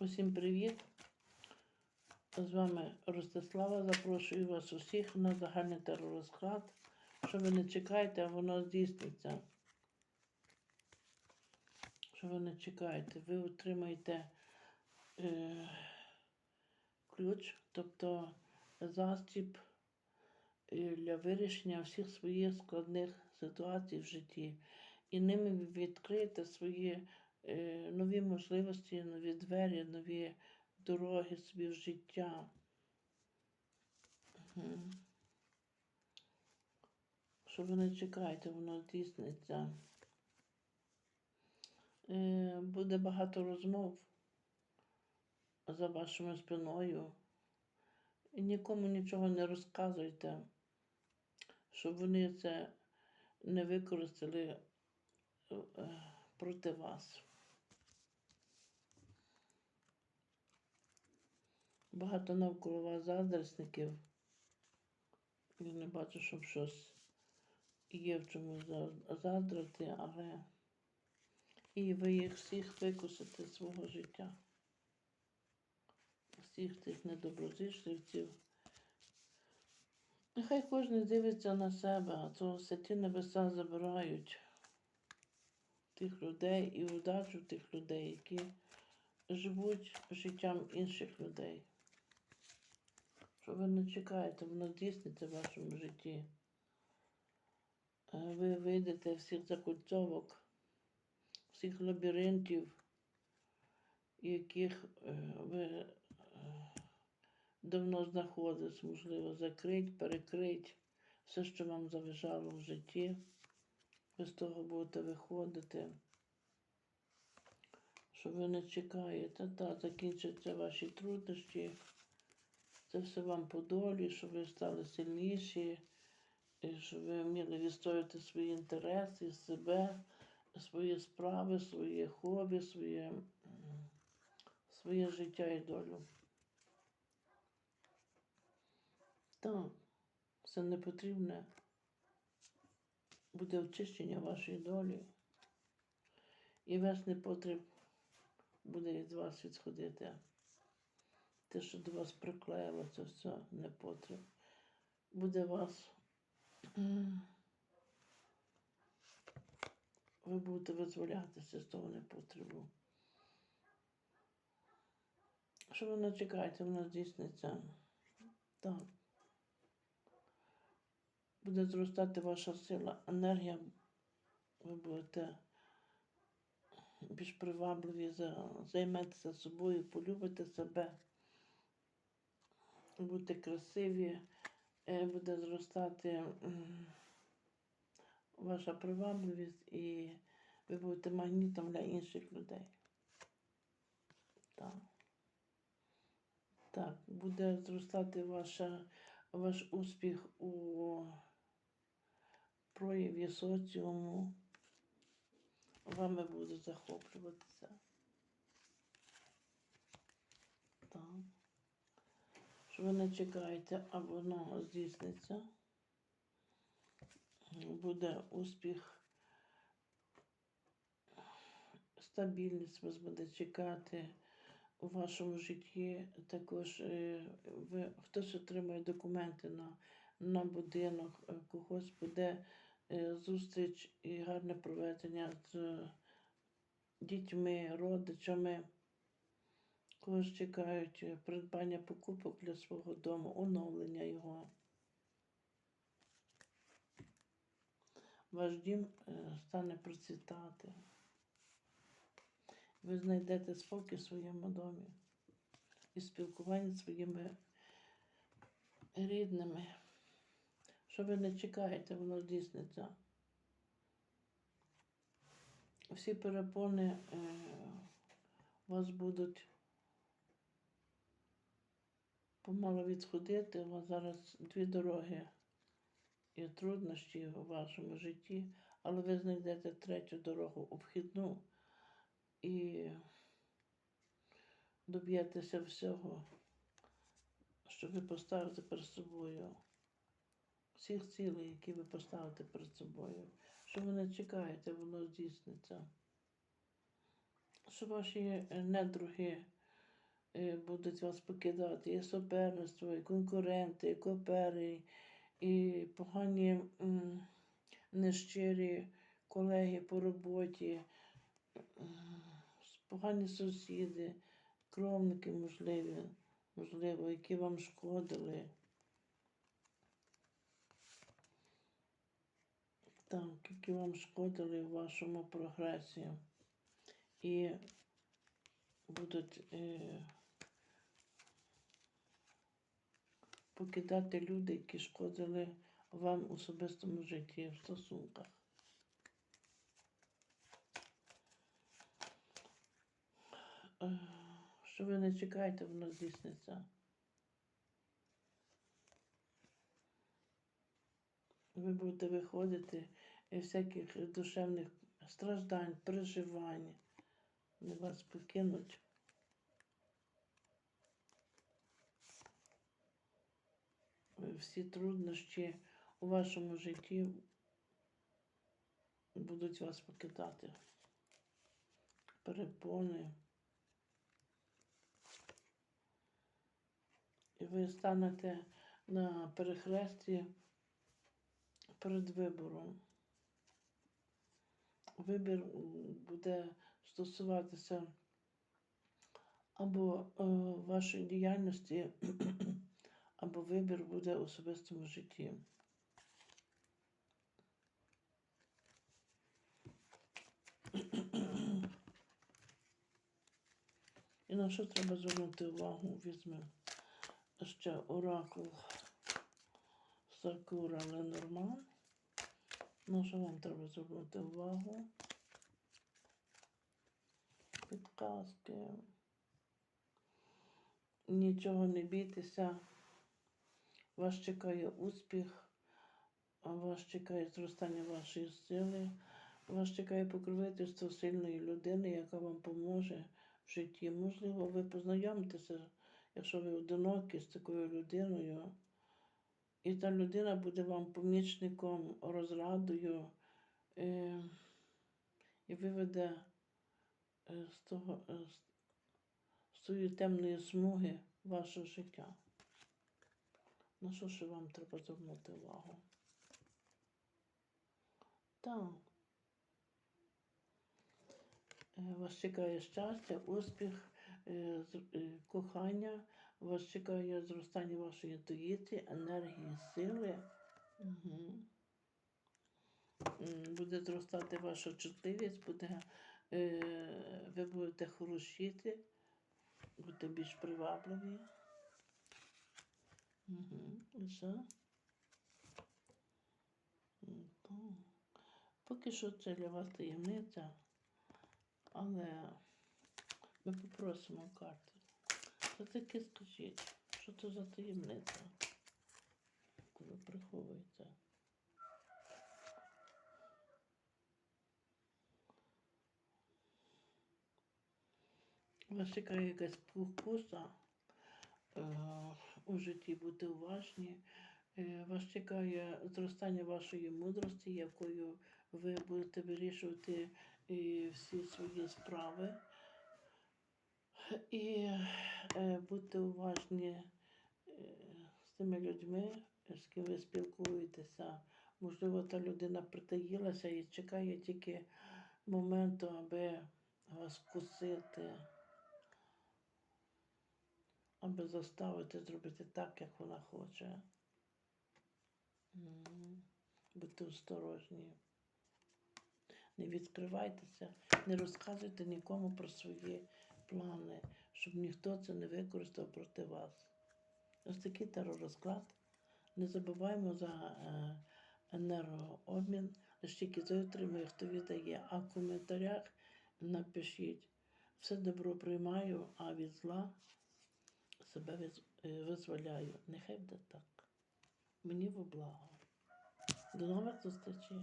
Усім привіт! З вами Ростислава. Запрошую вас усіх на загальний теророзклад. Що ви не чекаєте, а воно здійсниться. Що ви не чекаєте? Ви отримаєте е, ключ, тобто засіб е, для вирішення всіх своїх складних ситуацій в житті. І ними ви відкриєте свої нові можливості, нові двері, нові дороги собі в життя. Що ви не чекаєте, воно здійсниться. Е, Буде багато розмов за вашою спиною. І нікому нічого не розказуйте, щоб вони це не використали е, проти вас. Багато навколо вас заздрісників. Я не бачу, щоб щось є в чому за- заздрити, але і ви їх всіх викусите з свого життя. Всіх цих недоброзичливців. Нехай кожен дивиться на себе, а то святі небеса забирають тих людей і удачу тих людей, які живуть життям інших людей. Що ви не чекаєте, воно здійсниться в вашому житті. Е, Ви вийдете всіх закольцовок, всіх лабіринтів, яких е, ви е, давно знаходитесь, можливо, закрить, перекрить все, що вам заважало в житті. Ви з того будете виходити. Що ви не чекаєте, та закінчаться ваші труднощі. Це все вам по долі, щоб ви стали сильніші, і щоб ви вміли відстояти свої інтереси, себе, свої справи, своє хобі, своє, своє життя і долю. Так, все непотрібне буде очищення вашої долі. І весь непотріб буде від вас відходити. Те, що до вас приклеїло, це все непотріб. Буде вас. Ви будете визволятися з того непотребу. Що ви не чекаєте, воно здійсниться. Так. Буде зростати ваша сила, енергія. Ви будете більш привабливі, займетеся собою, полюбите себе, будете красиві, е, буде зростати ваша привабливість і ви будете магнітом для інших людей. Так. Так, буде зростати ваша, ваш успіх у прояві соціуму. Вами будуть захоплюватися. Так. Ви не чекаєте, а воно здійсниться. Буде успіх, стабільність вас буде чекати у вашому житті. Також е, ви, хтось отримує документи на, на будинок, е, когось буде е, зустріч і гарне проведення з дітьми, родичами. Когось чекають е, придбання покупок для свого дому, оновлення його. Ваш дім е, стане процвітати. Ви знайдете спокій в своєму домі і спілкування з своїми рідними. Що ви не чекаєте, воно здійсниться. Всі перепони е, у вас будуть помало відходити. Вас зараз дві дороги і труднощі у вашому житті, але ви знайдете третю дорогу обхідну і доб'єтеся всього, що ви поставите перед собою. Всіх цілей, які ви поставите перед собою. Що ви не чекаєте, воно здійсниться. Що ваші недруги будуть вас покидати, і суперництво, і конкуренти, і копери, і погані нещирі колеги по роботі, погані сусіди, кровники, можливі, можливо, які вам шкодили. Так, які вам шкодили в вашому прогресі. І будуть е, покидати люди, які шкодили вам в особистому житті, в стосунках. Е, Що ви не чекаєте, воно здійсниться. Ви будете виходити із всяких душевних страждань, переживань. Вони вас покинуть. Всі труднощі у вашому житті будуть вас покидати. Перепони. І ви станете на перехресті перед вибором. Вибір буде стосуватися або е, вашої діяльності, або вибір буде в особистому житті. І на що треба звернути увагу? Візьмемо ще оракул Сакура Ленорман. На що вам треба звернути увагу? Підказки. Нічого не бійтеся. Вас чекає успіх, вас чекає зростання вашої сили, вас чекає покровительство сильної людини, яка вам поможе в житті. Можливо, ви познайомитеся, якщо ви одинокі з такою людиною. І та людина буде вам помічником, розрадою е, і виведе е, з того е, з, тої темної смуги вашого життя. На що ще вам треба звернути увагу? Так. Е, Вас чекає щастя, успіх, е, е, кохання, вас чекає зростання вашої інтуїції, енергії, сили. Угу. Буде зростати ваша чутливість, буде, ви будете хорошіти, будете більш привабливі. Угу. М, то. Поки що це для вас таємниця, але ми попросимо карти. Що таке скажіть? Що це за таємниця? яку Ви приховуєте. Вас чекає якась спокуса е, у житті, бути уважні. Е, Вас чекає зростання вашої мудрості, якою ви будете вирішувати е, всі свої справи. І е, будьте уважні з тими людьми, з ким ви спілкуєтеся. Можливо, та людина притаїлася і чекає тільки моменту, аби вас вкусити, аби заставити зробити так, як вона хоче. Будьте осторожні. Не відкривайтеся, не розказуйте нікому про свої плани, щоб ніхто це не використав проти вас. Ось такий теророзклад. Не забуваємо за е, енергообмін. Лише тільки той отримує, хто віддає. А в коментарях напишіть. Все добро приймаю, а від зла себе е, визволяю. Нехай буде так. Мені во благо. До нових зустрічей.